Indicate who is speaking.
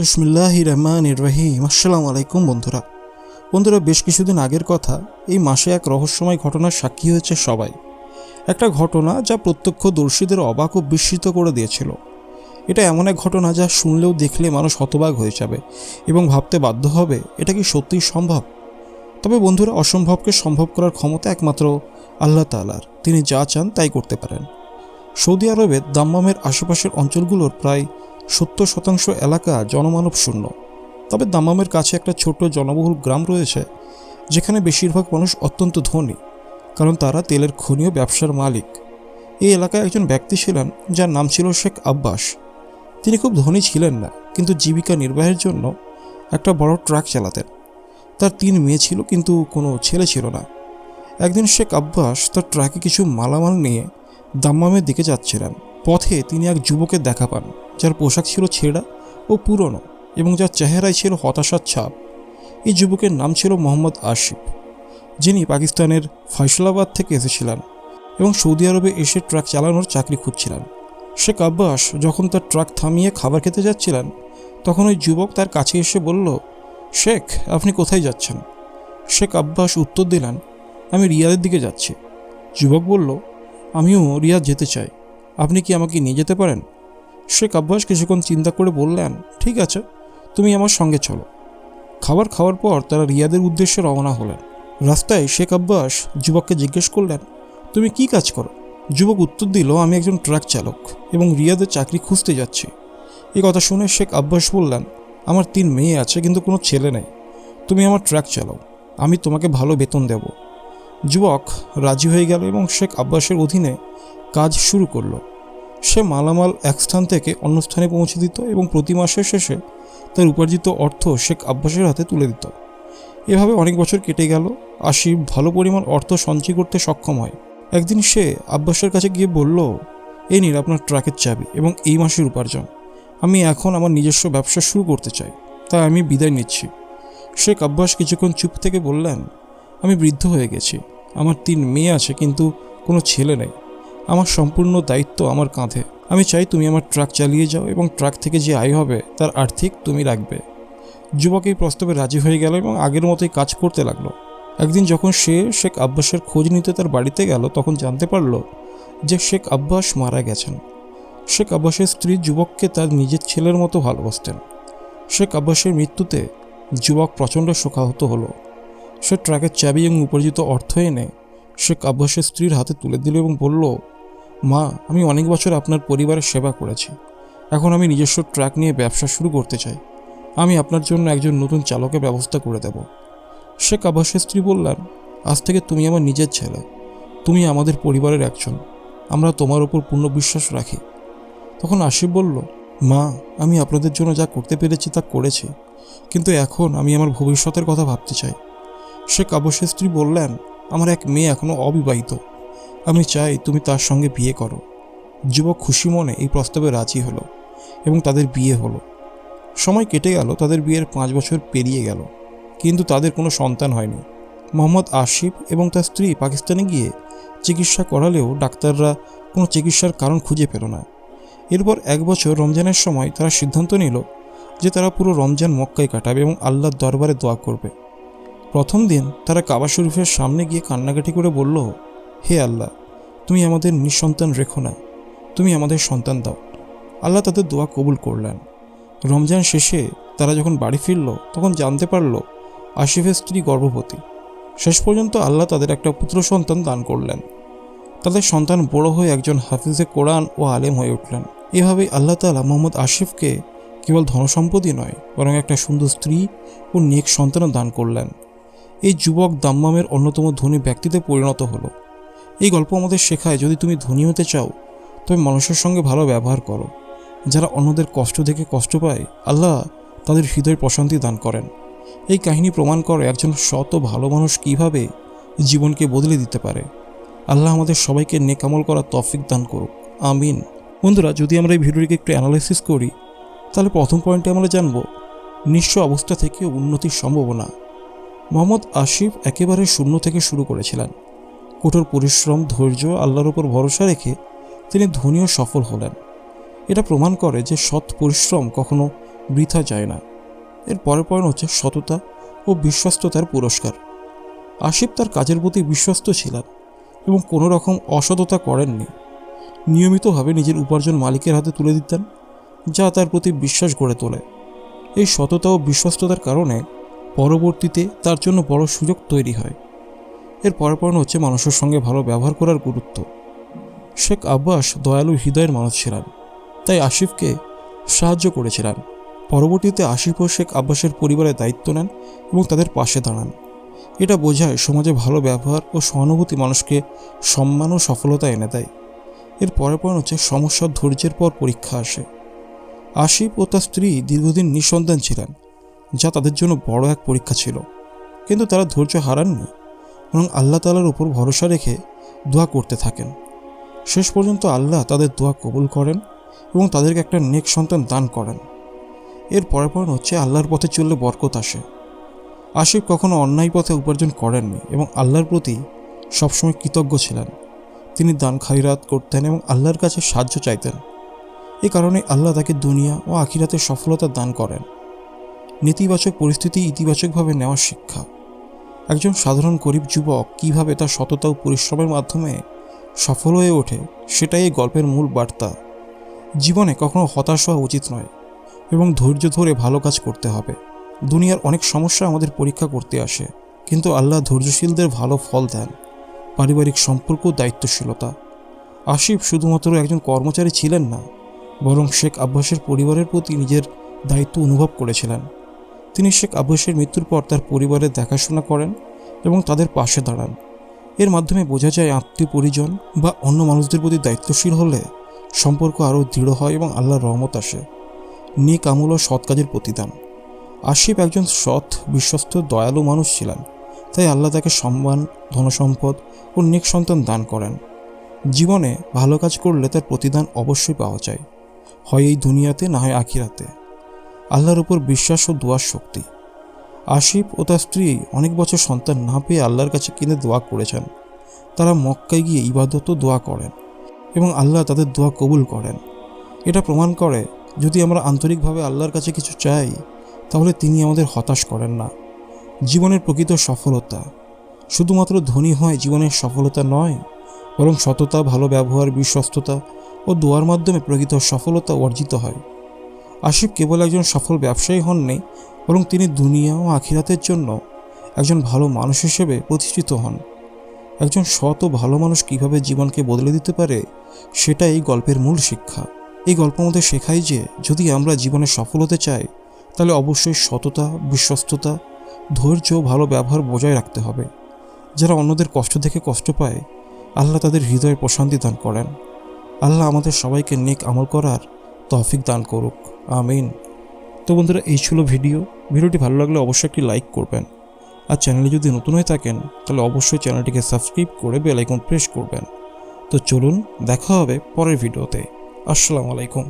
Speaker 1: বিসমিল্লাহ রহমান রহিম আসসালামু আলাইকুম বন্ধুরা। বন্ধুরা, বেশ কিছুদিন আগের কথা, এই মাসে এক রহস্যময় ঘটনার সাক্ষী হয়েছে সবাই। একটা ঘটনা যা প্রত্যক্ষদর্শীদের অবাক ও বিস্মিত করে দিয়েছিল। এটা এমন এক ঘটনা যা শুনলেও দেখলে মানুষ হতবাক হয়ে যাবে এবং ভাবতে বাধ্য হবে, এটা কি সত্যিই সম্ভব? তবে বন্ধুরা, অসম্ভবকে সম্ভব করার ক্ষমতা একমাত্র আল্লাহ তালার তিনি যা চান তাই করতে পারেন। সৌদি আরবের দাম্মামের আশেপাশের অঞ্চলগুলোর প্রায় সত্তর শতাংশ এলাকা জনমানব শূন্য। তবে দাম্মামের কাছে একটা ছোট্ট জনবহুল গ্রাম রয়েছে, যেখানে বেশিরভাগ মানুষ অত্যন্ত ধনী, কারণ তারা তেলের খনীয় ব্যবসার মালিক। এই এলাকায় একজন ব্যক্তি ছিলেন, যার নাম ছিল শেখ আব্বাস। তিনি খুব ধনী ছিলেন না, কিন্তু জীবিকা নির্বাহের জন্য একটা বড় ট্রাক চালাতেন। তার তিন মেয়ে ছিল, কিন্তু কোনো ছেলে ছিল না। একদিন শেখ আব্বাস তার ট্রাকে কিছু মালামাল নিয়ে দাম্মামের দিকে যাচ্ছিলেন। পথে তিনি এক যুবকের দেখা পান। যার পোশাক ছিল ছেঁড়া ও পুরনো এবং যার চেহারায় ছিল হতাশার ছাপ। এই যুবকের নাম ছিল মোহাম্মদ আশিফ, যিনি পাকিস্তানের ফয়সলাবাদ থেকে এসেছিলেন এবং সৌদি আরবে এসে ট্রাক চালানোর চাকরি খুঁজছিলেন। শেখ আব্বাস যখন তার ট্রাক থামিয়ে খাবার খেতে যাচ্ছিলেন, তখন ওই যুবক তার কাছে এসে বলল, শেখ, আপনি কোথায় যাচ্ছেন? শেখ আব্বাস উত্তর দিলেন, আমি রিয়াদের দিকে যাচ্ছি। যুবক বলল, আমিও রিয়াদ যেতে চাই। আপনি কি আমাকে নিয়ে যেতে পারেন? শেখ আব্বাস কিছুক্ষণ চিন্তা করে বললেন, ঠিক আছে, তুমি আমার সঙ্গে চলো। খাবার খাওয়ার পর তারা রিয়াদের উদ্দেশ্যে রওনা হলেন। রাস্তায় শেখ আব্বাস যুবককে জিজ্ঞেস করলেন, তুমি কি কাজ করো? যুবক উত্তর দিল, আমি একজন ট্রাক চালক এবং রিয়াদের চাকরি খুঁজতে যাচ্ছি। এই কথা শুনে শেখ আব্বাস বললেন, আমার তিন মেয়ে আছে, কিন্তু কোনো ছেলে নেই। তুমি আমার ট্রাক চালাও, আমি তোমাকে ভালো বেতন দেব। যুবক রাজি হয়ে গেল এবং শেখ আব্বাসের অধীনে কাজ শুরু করল। সে মালামাল এক স্থান থেকে অন্য স্থানে পৌঁছে দিত এবং প্রতি মাসের শেষে তার উপার্জিত অর্থ শেখ আব্বাসের হাতে তুলে দিত। এভাবে অনেক বছর কেটে গেল। আশিফ ভালো পরিমাণ অর্থ সঞ্চয় করতে সক্ষম হয়। একদিন সে আব্বাসের কাছে গিয়ে বলল, এই নিন আপনার ট্রাকের চাবি এবং এই মাসের উপার্জন। আমি এখন আমার নিজস্ব ব্যবসা শুরু করতে চাই। তাই আমি বিদায় নিচ্ছি। শেখ আব্বাস কিছুক্ষণ চুপ থেকে বললেন, আমি বৃদ্ধ হয়ে গেছি। আমার তিন মেয়ে আছে, কিন্তু কোনো ছেলে নেই। আমার সম্পূর্ণ দায়িত্ব আমার কাঁধে। আমি চাই তুমি আমার ট্রাক চালিয়ে যাও এবং ট্রাক থেকে যে আয় হবে, তার আর্থিক তুমি রাখবে। যুবক এই প্রস্তাবে রাজি হয়ে গেল এবং আগের মতোই কাজ করতে লাগল। একদিন যখন সে শেখ আব্বাসের খোঁজ নিতে তার বাড়িতে গেল, তখন জানতে পারল যে শেখ আব্বাস মারা গেছেন। শেখ আব্বাসের স্ত্রী যুবককে তার নিজের ছেলের মতো ভালোবাসতেন। শেখ আব্বাসের মৃত্যুতে যুবক প্রচণ্ড শোকাহত হলো। সে ট্রাকের চাবি এবং উপার্জিত অর্থ এনে শেখ আব্বাসের স্ত্রীর হাতে তুলে দিল এবং বলল, মা, আমি অনেক বছর আপনার পরিবারের সেবা করেছি। এখন আমি নিজস্ব ট্রাক নিয়ে ব্যবসা শুরু করতে চাই। আমি আপনার জন্য একজন নতুন চালকের ব্যবস্থা করে দেব। শেখ আব্বাসের স্ত্রী বললেন, আজ থেকে তুমি আমার নিজের ছেলে। তুমি আমাদের পরিবারের একজন। আমরা তোমার ওপর পূর্ণ বিশ্বাস রাখি। তখন আশিফ বলল, মা, আমি আপনাদের জন্য যা করতে পেরেছি তা করেছি। কিন্তু এখন আমি আমার ভবিষ্যতের কথা ভাবতে চাই। শেখ আব্বাসের স্ত্রী বললেন আমার এক মেয়ে এখনও অবিবাহিত। আমি চাই তুমি তার সঙ্গে বিয়ে করো। যুবক খুশি মনে এই প্রস্তাবে রাজি হলো এবং তাদের বিয়ে হলো। সময় কেটে গেল, তাদের বিয়ের পাঁচ বছর পেরিয়ে গেল। কিন্তু তাদের কোনো সন্তান হয়নি। মোহাম্মদ আশিফ এবং তার স্ত্রী পাকিস্তানে গিয়ে চিকিৎসা করালেও ডাক্তাররা কোনো চিকিৎসার কারণ খুঁজে পেল না। এরপর এক বছর রমজানের সময় তারা সিদ্ধান্ত নিল যে তারা পুরো রমজান মক্কায় কাটাবে এবং আল্লাহর দরবারে দোয়া করবে। প্রথম দিন তারা কাবা শরীফের সামনে গিয়ে কান্নাকাটি করে বলল, হে আল্লাহ, তুমি আমাদের নিঃসন্তান রেখো না। তুমি আমাদের সন্তান দাও। আল্লাহ তাদের দোয়া কবুল করলেন। রমজান শেষে তারা যখন বাড়ি ফিরল, তখন জানতে পারল আশিফের স্ত্রী গর্ভবতী। শেষ পর্যন্ত আল্লাহ তাদের একটা পুত্র সন্তান দান করলেন। তাদের সন্তান বড় হয়ে একজন হাফিজে কোরআন ও আলেম হয়ে উঠলেন। এভাবেই আল্লাহ তালা মোহাম্মদ আশিফকে কেবল ধনসম্পদই নয়, বরং একটা সুন্দর স্ত্রী ও নেক সন্তানও দান করলেন। এই যুবক দাম্মামের অন্যতম ধনী ব্যক্তিতে পরিণত হলো। এই গল্প আমাদের শেখায়, যদি তুমি ধনী হতে চাও, তবে মানুষের সঙ্গে ভালো ব্যবহার করো। যারা অন্যদের কষ্ট দেখে কষ্ট পায়, আল্লাহ তাদের হৃদয় প্রশান্তি দান করেন। এই কাহিনী প্রমাণ করে একজন শত ভালো মানুষ কীভাবে জীবনকে বদলে দিতে পারে। আল্লাহ আমাদের সবাইকে নেকামল করার তফিক দান করুক। আমিন। বন্ধুরা, যদি আমরা এই ভিডিওটিকে একটু অ্যানালাইসিস করি, তাহলে প্রথম পয়েন্টে আমরা জানব, নিঃস্ব অবস্থা থেকে উন্নতির সম্ভাবনা। মোহাম্মদ আসিফ একেবারে শূন্য থেকে শুরু করেছিলেন। কঠোর পরিশ্রম, ধৈর্য, আল্লাহর ওপর ভরসা রেখে তিনি ধনী ও সফল হলেন। এটা প্রমাণ করে যে সৎ পরিশ্রম কখনো বৃথা যায় না। এর পরের পয়েন্ট হচ্ছে সততা ও বিশ্বস্ততার পুরস্কার। আসিফ তার কাজের প্রতি বিশ্বস্ত ছিলেন এবং কোনো রকম অসততা করেননি। নিয়মিতভাবে নিজের উপার্জন মালিকের হাতে তুলে দিতেন, যা তার প্রতি বিশ্বাস গড়ে তোলে। এই সততা ও বিশ্বস্ততার কারণে পরবর্তীতে তার জন্য বড় সুযোগ তৈরি হয়। এর পয়েন্ট হচ্ছে মানুষের সঙ্গে ভালো ব্যবহার করার গুরুত্ব। শেখ আব্বাস দয়ালু হৃদয়ের মানুষ ছিলেন, তাই আসিফকে সাহায্য করেছিলেন। পরবর্তীতে আসিফ ও শেখ আব্বাসের পরিবারের দায়িত্ব নেন এবং তাদের পাশে দাঁড়ান। এটা বোঝায় সমাজে ভালো ব্যবহার ও সহানুভূতি মানুষকে সম্মান ও সফলতা এনে দেয়। এর পরের পয়েন্ট হচ্ছে সমস্যা ধৈর্যের পর পরীক্ষা আসে। আসিফ ও তার স্ত্রী দীর্ঘদিন নিঃসন্তান ছিলেন। যা তাদের জন্য বড় এক পরীক্ষা ছিল। কিন্তু তারা ধৈর্য হারাননি, বরং আল্লাহ তালার উপর ভরসা রেখে দোয়া করতে থাকেন। শেষ পর্যন্ত আল্লাহ তাদের দোয়া কবুল করেন এবং তাদেরকে একটা নেক সন্তান দান করেন। এর পয়েন্ট হচ্ছে আল্লাহর পথে চললে বরকত আসে। আসিফ কখনো অন্যায় পথে উপার্জন করেননি এবং আল্লাহর প্রতি সবসময় কৃতজ্ঞ ছিলেন। তিনি দান খাইরাত করতেন এবং আল্লাহর কাছে সাহায্য চাইতেন। এ কারণে আল্লাহ তাকে দুনিয়া ও আখিরাতে সফলতা দান করেন। নেতিবাচক পরিস্থিতি ইতিবাচকভাবে নেওয়ার শিক্ষা। একজন সাধারণ গরিব যুবক কীভাবে তার সততা ও পরিশ্রমের মাধ্যমে সফল হয়ে ওঠে, সেটাই এই গল্পের মূল বার্তা। জীবনে কখনো হতাশ হওয়া উচিত নয় এবং ধৈর্য ধরে ভালো কাজ করতে হবে। দুনিয়ার অনেক সমস্যা আমাদের পরীক্ষা করতে আসে, কিন্তু আল্লাহ ধৈর্যশীলদের ভালো ফল দেন। পারিবারিক সম্পর্ক দায়িত্বশীলতা। আসিফ শুধুমাত্র একজন কর্মচারী ছিলেন না, বরং শেখ আব্বাসের পরিবারের প্রতি নিজের দায়িত্ব অনুভব করেছিলেন। তিনি শেখ আবুসের মৃত্যুর পর তার পরিবারের দেখাশোনা করেন এবং তাদের পাশে দাঁড়ান। এর মাধ্যমে বোঝা যায় আত্মীয় পরিজন বা অন্য মানুষদের প্রতি দায়িত্বশীল হলে সম্পর্ক আরও দৃঢ় হয় এবং আল্লাহর রহমত আসে। নেক আমল ও সৎ কাজের প্রতিদান। আসিফ একজন সৎ, বিশ্বস্ত, দয়ালু মানুষ ছিলেন। তাই আল্লাহ তাকে সম্মান, ধনসম্পদ ও নেক সন্তান দান করেন। জীবনে ভালো কাজ করলে তার প্রতিদান অবশ্যই পাওয়া যায়। হয় এই দুনিয়াতে, না হয় আখিরাতে। আল্লাহর উপর বিশ্বাস ও দোয়ার শক্তি। আসিফ ও তার স্ত্রী অনেক বছর সন্তান না পেয়ে আল্লাহর কাছে কিনে দোয়া করেছেন। তারা মক্কায় গিয়ে ইবাদত দোয়া করেন এবং আল্লাহ তাদের দোয়া কবুল করেন। এটা প্রমাণ করে, যদি আমরা আন্তরিকভাবে আল্লাহর কাছে কিছু চাই, তাহলে তিনি আমাদের হতাশ করেন না। জীবনের প্রকৃত সফলতা। শুধুমাত্র ধনী হয় জীবনের সফলতা নয়, বরং সততা, ভালো ব্যবহার, বিশ্বস্ততা ও দোয়ার মাধ্যমে প্রকৃত সফলতা অর্জিত হয়। আসিফ কেবল একজন সফল ব্যবসায়ী হননি, বরং তিনি দুনিয়া ও আখিরাতের জন্য একজন ভালো মানুষ হিসেবে প্রতিষ্ঠিত হন। একজন সৎ ও ভালো মানুষ কীভাবে জীবনকে বদলে দিতে পারে সেটা এই গল্পের মূল শিক্ষা। এই গল্প মধ্যে শেখায় যে, যদি আমরা জীবনে সফল হতে চাই, তাহলে অবশ্যই সততা, বিশ্বস্ততা, ধৈর্য ও ভালো ব্যবহার বজায় রাখতে হবে। যারা অন্যদের কষ্ট দেখে কষ্ট পায়, আল্লাহ তাদের হৃদয়ে প্রশান্তি দান করেন। আল্লাহ আমাদের সবাইকে নেক আমল করার তৌফিক দান করুক। আমিন। তো বন্ধুরা, এই ছিল ভিডিও। ভিডিওটি ভালো লাগলে অবশ্যই একটি লাইক করবেন। আর চ্যানেলে যদি নতুন হয়ে থাকেন, তাহলে অবশ্যই চ্যানেলটিকে সাবস্ক্রাইব করে বেল আইকন প্রেস করবেন। তো চলুন, দেখা হবে পরের ভিডিওতে। আসসালামু আলাইকুম।